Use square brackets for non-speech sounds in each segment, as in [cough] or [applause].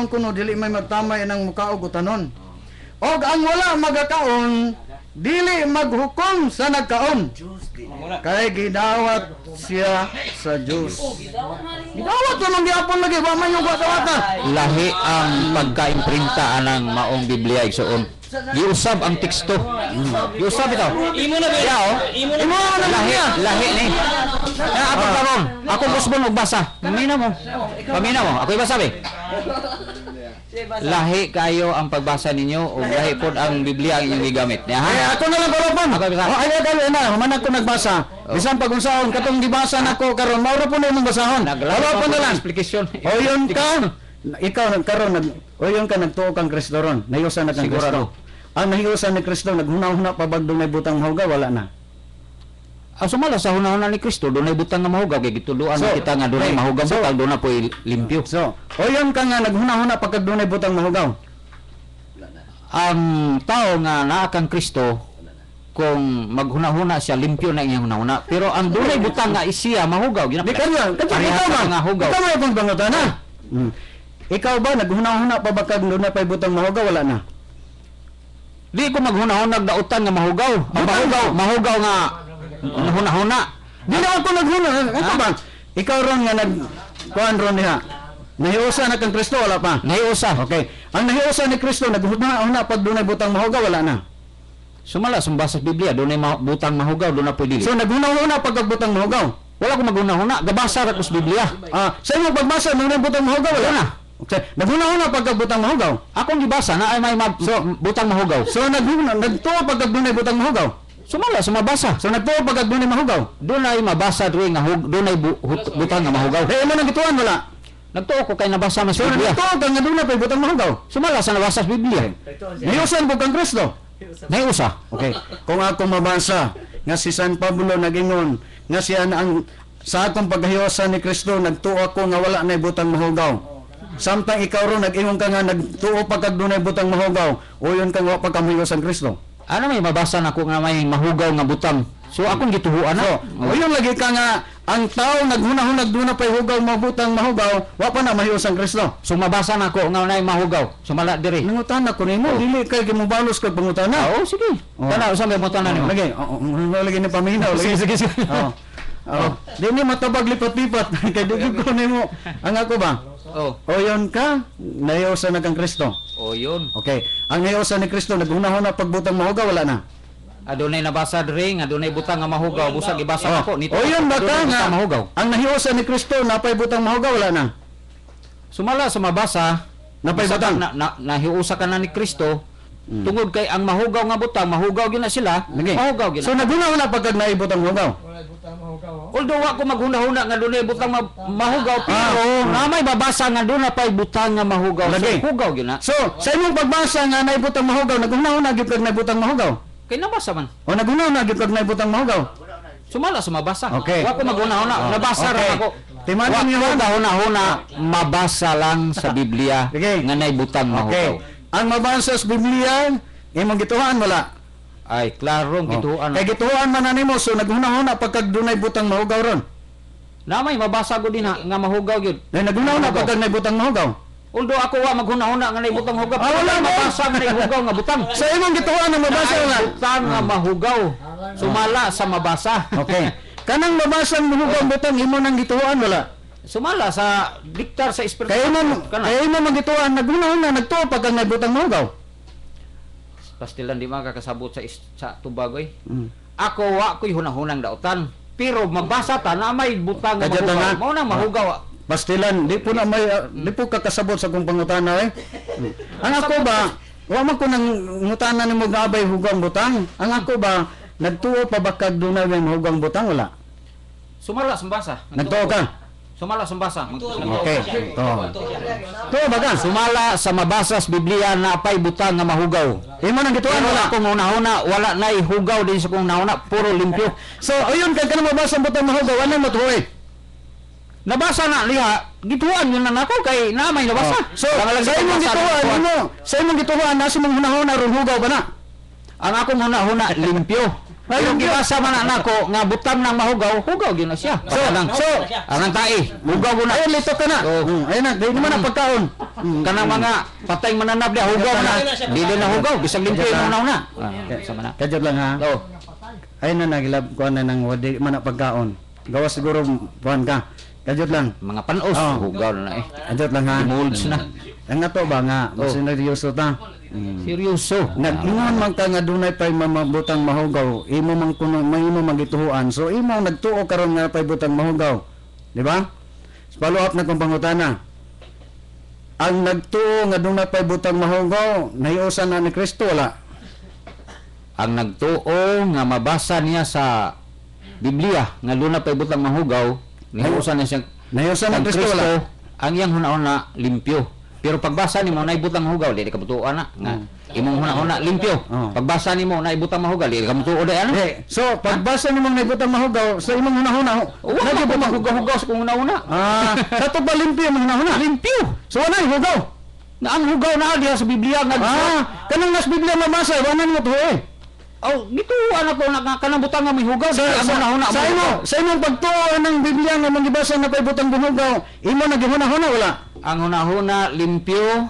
Ang kuno dili may magtamay ng mukaog utanon. Og ang wala magakaon dili maghukom sa nagkaon. Kay gidawat siya sa Dios. Gidawat man gyapon lagi wa man yung dawatan. Lahi ang pagkaimprinta anang maong Biblia igsoon. Giusab ang teksto. Giusab ito. Imo na ba? Imo na Imo na Lahi, lahi ni. Kaya ako karon, ako gusbon og basa. Pamina mo. Pamina mo. Ako ibasa be. Lahi kayo ang pagbasa ninyo ug lahi pod ang Biblia ang inyong gigamit. Ya, Eh ha? ako na lang goropan. Ako bisa. Oh, ay ay na, human ako nagbasa. Bisan pag unsaon katong gibasa nako karon mao ra po na imong basahon. Naglaro Wala pa na lang. explanation. O yun ka, ikaw nagkaroon, nag, o yun ka nagtuo kang Kristo ron, nahiusan na kang. Kristo. Ang nahiusan ni Kristo, naghuna-huna pa bagdong may butang mahuga, wala na. Sumala sa hunahuna ni Kristo, dunay butang nga mahugaw kay gituluan So, kita nga dunay mahugaw so- butang doon na po'y limpyo. So, o yun ka nga, naghuna-huna pagka doon may butang mahugaw. Ang tao nga naa kang Kristo kung maghuna-huna siya limpyo na iyang hunahuna. Pero ang dunay butang nga isiya mahugaw Di ka kasi Parehas ikaw sa ba? mga hugaw. Ikaw may pang bangutana. Hmm. Ikaw ba, naghuna-huna pa ba kag doon na pa'y butang mahugaw, wala na. Di ko maghuna-hunag dautan nga mahugaw. Ang mahugaw, mahugaw nga hunahuna. Di na ako naghuna. Ikaw ba? Ikaw ron nga nag, kuhan ron niya. Nahiusan na kang Kristo, wala pa. Nahiusa. Okay. Ang nahiusan ni Kristo, naghuna-huna pag doon may butang mahugaw, wala na. Sumala sumba sa Biblia, dunay ma- butang mahugaw, doon na po'y dili. So naghuna-huna pag butang mahugaw. Wala ko maghuna-huna, gabasa ra ko sa Biblia. Ah, sa imo pagbasa nung butang mahugaw wala na. Okay. Naghuna-huna pag butang mahugaw. Akong gibasa na ay may ma- butang mahugaw. So naghuna nagtuo pag dunay butang mahugaw. Sumala sumabasa. So nagtuo pag dunay mahugaw. Doon ay mabasa diri nga hug, doon ay bu, hut- butang nga mahugaw. Eh imo nang gituan wala. Nagtuo ko kay nabasa So sa Biblia. nagtuo kag nga dunay pay butang mahugaw. Sumala sa nabasa sa Biblia. Niusan po kang Kristo. Naiusa. Okay. Kung ako mabasa nga si San Pablo nagingon nga siya na ang sa akong paghahiwasan ni Kristo nagtuo ako nga wala na butang mahugaw. Samtang ikaw ron nag-ingon ka nga nagtuo pag kag dunay butang mahugaw, o yun ka nga wa pa kamahiwasan Kristo. Ano may mabasa na ko nga may mahugaw nga butang. So akong gituhuan na. So, o yun lagi ka nga, ang tao naghunahunag doon na pa'y hugaw mabutang mahugaw, wa pa na mahiyos ang Kristo. So mabasa na ko nga nay mahugaw. Sumala diri. Nangutan na ko nimo, dili kay gimubalos kag pangutan na. Oo, sige. Oh. Kana usa may mutanan nimo. Lagi, oo, oo, lagi ni paminaw. Sige, sige, sige. Oo. [laughs] Oo. Di ni matabag lipat-lipat [laughs] kay di ko nimo. Ang ako ba? Oh. O yun ka, nahiyosa na kang Kristo. Oh, yun. Okay. Ang nahiyosa ni Kristo, naghunahuna pagbutang mahugaw, wala na. Adunay nabasa diri nga adunay butang nga mahugaw. Busag ibasa Oh, ako nito. o yun ba ka nga, butang mahugaw. ang nahiyosa ni Kristo, napay butang mahugaw, wala na. Sumala sa mabasa, Napay butang. na, na, nahiusa ka na ni Kristo. Tungod kay ang mahugaw nga butang, mahugaw gina sila. Lagi. Mahugaw gina. So naghunahuna pagkag naibutang mahugaw. Although wa ko maghuna-huna nga dunay butang ma- mahugaw pero Ah. na may babasa nga na pay butang nga mahugaw. Lagi. So, hugaw gina. So, sa imong pagbasa nga naibutang mahugaw, naghunahuna gid kag naibutang mahugaw. Kay nabasa man. O naghunahuna gid kag naibutang mahugaw. Sumala sa mabasa. Okay. Wa ko maghuna-huna. Oh, Nabasa okay. ra ako. Timan Wa ko yun. gahuna-huna. Mabasa lang sa Biblia [laughs] Okay. nga nay butang mahugaw. Okay. Ang mabasa sa Biblia, imong gituhan wala. Ay, klarong gituan. Kay gituhan man na nimo so naghunahuna pagkag dunay butang mahugaw ron. Na may mabasa ko din ha, nga mahugaw gyud. Nay naghunahuna Mahugaw. pagkag nay butang mahugaw. Although ako wa maghuna-huna nga nay butang mahugaw. Ah, wala mo. mabasa nga nay hugaw nga butang. [laughs] Sa imong gituhan ang mabasa wala. butang nga mahugaw. Sumala sa mabasa. Okay. Kanang mabasang mahugaw butang imo nang gituhan wala. Sumala sa diktar sa espiritu. Kaya mo Kana. kaya mo magituan naghunahuna nagtuo pagkag nay butang mahugaw. Pastilan di makakasabot sa is- sa tubagoy. Mm. Ako wa ko'y hunahunang dautan. Pero mabasa ta na may butang nga Kadya ta mahugaw. nga. Mao nang mahugaw. Pastilan, di po na may ah, di po kakasabot sa kung pangutana eh. [laughs] Ang ako ba, wa man ko nang ngutana ni mo gabay hugang butang. Ang ako ba, nagtuo pa ba kag dunay may hugang butang wala? Sumala sambasa. Nagtuo ka? Sumala sambasa. Okay. To. Tuo ba ka? Sumala sa mabasa sa Biblia na pay butang nga mahugaw. Imo nang gituan wala. akong una-una, wala na hugaw din sa kong nauna, puro limpyo. So, ayun kag kanang mabasa ang butang mahugaw, wala mo tuoy. Nabasa na liha, gituan yun na nako kay namay nabasa. So, Langalang sa imong gituan, imo, sa imong gituan nasa mong hunahuna ron hugaw ba na? Ang akong una-una limpyo. Pero gibasa man na nako nga butam nang mahugaw, hugaw gyud na siya. So, Patalang. so, Anang tai, hugaw mo na. ayun, lito ka na. Oh. Mm, ayun na, dahil naman ang pagkaon. Mm. Kanang mga patay mananap dia hugaw na. Dili na hugaw, bisag limpyo Kaya- yung una. Ah, sa mana. Kadyot lang ha. Oh. Ayun na, nagilab ko na ng wadi man ang pagkaon. Gawas siguro, buwan ka. Kadyot lang. Mga panos, Oh. hugaw na eh. Kadyot lang ha. Molds na. Ang ato ba nga, Oh. masinaryoso ta. Seryoso. Nag-ingon man ka nga dunay pay mamabutang mahugaw, imo man kuno may imo magituhuan. So imo nagtuo karon nga pay butang mahugaw. Di ba? Follow up na kung pangutana. Ang nagtuo nga dunay pay butang mahugaw, nahiusan na ni Kristo wala. ang nagtuo nga mabasa niya sa Biblia nga luna pa butang mahugaw nihusan na siya Nahiusan na ang Kristo wala. ang iyang hunahuna limpyo pero pagbasa nimo na ibutang mahugaw dili ka butuan na nga imong hunahuna limpyo Oh. pagbasa nimo na ibutang mahugaw dili ka mutuo day ano Eh, so pagbasa nimong naibutang mahugaw, sa imong hunahuna, lagi na ba mahugaw-hugaw sa kung hunahuna Ah, kato ba limpyo imong hunahuna? limpyo So wala hugaw. na ang hugaw na diha sa Biblia nga Ah, kanang nas Biblia mabasa, wala mo to eh. Oh dito ano ko na kanang butang nga may hugaw Sa, ang sa, hunahuna sa imo, sa imong pagtuo ng Biblia nga magibasa na pay butang buhugaw, imo nagihuna-huna wala. ang hunahuna limpyo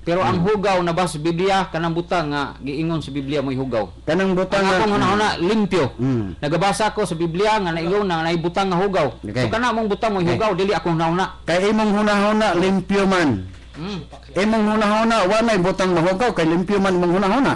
pero ang hugaw na ba sa Biblia kanang butang nga giingon sa Biblia may hugaw Kanang butang ang akong hunahuna limpyo Mm. nagabasa ko sa Biblia nga naingon na naibutang nga hugaw Okay. so kana mong butang mo hugaw dili akong hunahuna Kay imong hunahuna limpyo man. mm. Imong hunahuna wa nay butang mahugaw kay limpyo man imong hunahuna.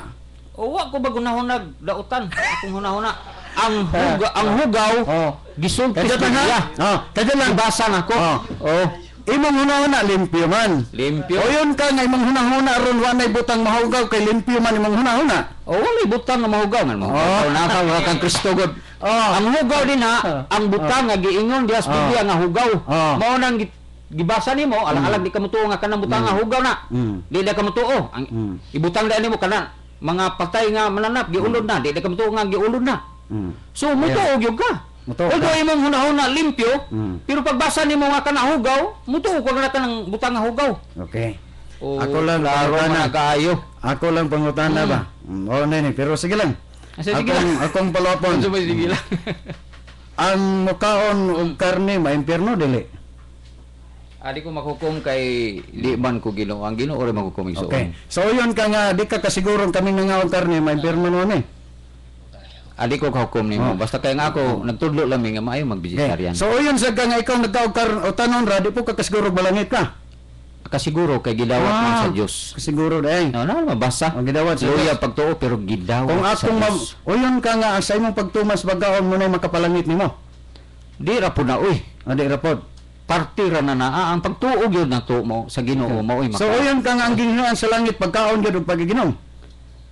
O wa ko ba gunahunag dautan akong hunahuna ang hugaw ang hugaw Oh. gisulti sa ha. Oh, kadyo lang. Ibasa na ko. Oh. Oh. Imong hunahuna limpyo man. Limpyo. O yun ka nga imong hunahuna ron wa nay butang mahugaw kay limpyo man imong hunahuna. O wala butang nga mahugaw man mo. Oh. Oh. Nakaw kang Kristo God. Oh. Ang hugaw din ha, ang butang nga giingon Oh. Biblia nga hugaw. Oh. Mao nang gi- gibasa nimo alang-alang di ka mutuo nga kanang butang nga hugaw na. Mm. Di na ka mutuo. Ang Mm. ibutang daan nimo kana mga patay nga mananap giulod na, di na ka mutuo nga giulod na. Mm. So mutuo gyud ka. Mutuo ka. Although imong hunahuna limpyo, Mm. pero pagbasa nimo nga kana hugaw, mutuo ka na kanang butang nga hugaw. Okay. O, Ako lang, pangutana. kaayo. Ako lang pangutana ba? Mm. Oo na ni, pero sige lang. Ah, sige akong, lang. akong palapon. [laughs] sige lang. Ang mukaon og karne maimpierno dili. Adi ko makukum kay di man ko Ginoo. Ang Ginoo ora makukum igsoon. Okay. So yun ka nga di ka kasiguro kami nga og karne maimpierno no ni. Adi ko kahukom nimo. Basta kay nga ako nagtudlo lang mi nga maayo Okay. mag-vegetarian. So yun sa ka nga ikaw nagkaog karne o tanon ra di po ka kasiguro balangit ka. Kasiguro kay gidawat man sa Dios. Kasiguro dai. No, no, mabasa. Ang gidawat sa Luya Dios. pagtuo pero gidawat Kung sa akong ma- o yun ka nga sa imong pagtumas bagaon mo na makapalangit nimo. Di ra po na uy. Adi rapod. Parti ra na naa ang pagtuo gyud na to mo sa Ginoo maoy maka. So o yun ka nga ang ginhinuan sa langit pagkaon gyud og pagiginom.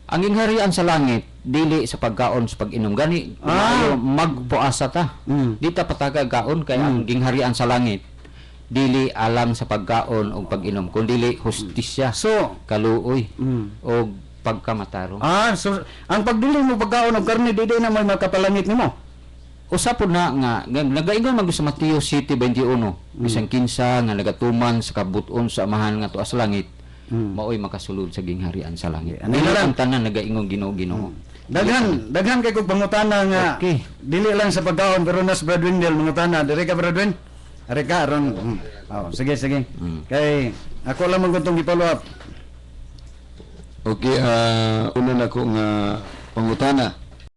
ang ingharian sa langit dili sa pagkaon sa pag-inom gani Ah. magpuasa ta. Mm. Di ta patagag kaon kay ang gingharian sa langit dili alang sa pagkaon o pag-inom kundi hustisya So, kaluoy mm. o pagkamatarong. Ah, so ang pagdili mo pagkaon og karne di di na may makapalangit nimo. Usa po na nga nga- nagaingon man sa Mateo City 21 bisan kinsa nga nagatuman sa kabuton sa amahan nga tuwa sa langit Mm. maoy makasulod sa gingharian sa langit. Ano Dili lang? ang tanan nagaingon Ginoo Ginoo. Daghan, daghan kay kog pangutana nga. Okay. Dili lang sa pagkaon pero nas Bradwin del mangutana. Dire ka Bradwin? Are ka aron. Mm. Oh, sige sige. Mm. Kay ako lang man gutong gi-follow up. Okay, ah una na ko nga pangutana.